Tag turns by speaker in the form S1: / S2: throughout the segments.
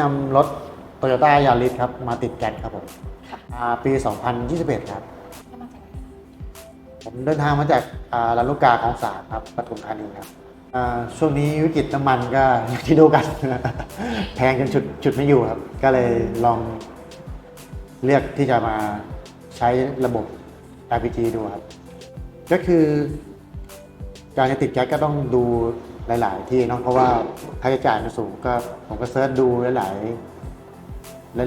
S1: นำรถ Toyota Yaris ครับ มาติดแก๊สครับผม
S2: ค่ะ
S1: อ่าปี 2021 ครับ
S2: ก็มาจากไหนคะ
S1: ผมเดินทางมาจากอ่าลำลูกกาของสามครับปทุมธานีครับอ่าช่วงนี้วิกฤตน้ำมันก็ อย่างที่ดูกัน แพงจนฉุดฉุดไม่อยู่ครับ ก็เลยลองเลือกที่จะมาใช้ระบบ LPG ดูครับ ก็คือการจะติดแก๊สก็ต้องดู หลาย ๆ ที่เนาะเพราะว่าค่าใช้จ่ายมันสูงก็ผมก็เซิร์ชดูหลา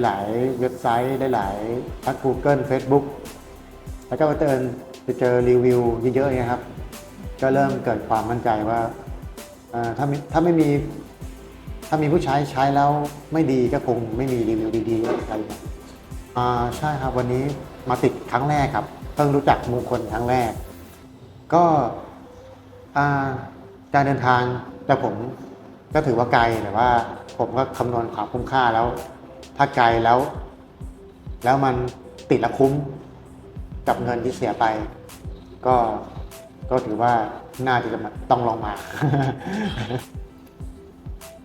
S1: ยๆหลาย ๆ เว็บไซต์หลายๆทั้ง Google Facebook แล้วก็ไปเตินไปเจอรีวิวเยอะๆนี่ยครับ ก็เริ่มเกิดความมั่นใจว่าถ้าม่ถ้าไม่มีถ้ามีผู้ใช้ใช้แล้วไม่ดีก็คงไม่มีรีวิวดีๆอะไรอย่างเงี้ยอ่าใช่ครับวันนี้มาติดครั้งแรกครับ เพิ่งรู้จักมงคลครั้งแรก ก็อ่า การเดินทางแต่ผมก็ถือว่าไกลแต่ว่า ผมก็คำนวณความคุ้มค่าแล้ว ถ้าไกลแล้ว แล้วมันติดและคุ้มกับเงินที่เสียไป ก็ก็ถือว่าน่าที่จะต้องลองมา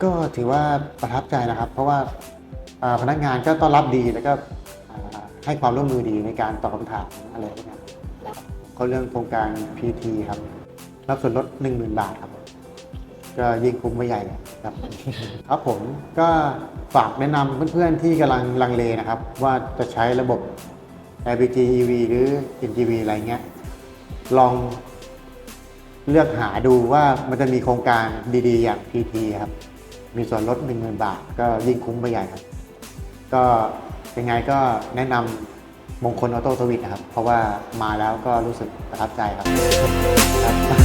S1: ก็ถือว่าประทับใจนะครับ เพราะว่าพนักงานก็ต้อนรับดีแล้วก็ให้ความร่วมมือดีในการตอบคำถามอะไรพวกนี้เขาเรื่องโครงการ PT ครับ รับส่วนลด 10,000 บาทครับ ก็ยิ่งคุ้มไม่ใหญ่เลยครับ ครับผมก็ฝากแนะนำเพื่อนๆที่กำลังลังเลนะครับ ว่าจะใช้ระบบ LPG EV หรือ NGV อะไรเงี้ย ลองเลือกหาดูว่ามันจะมีโครงการดีๆ อย่าง PT ครับ มีส่วนลด 10,000 บาท ก็ยิ่งคุ้มไปใหญ่ครับ ก็ยังไงก็แนะนำมงคลออโต้สวิตนะครับ เพราะว่ามาแล้วก็รู้สึกประทับใจครับครับ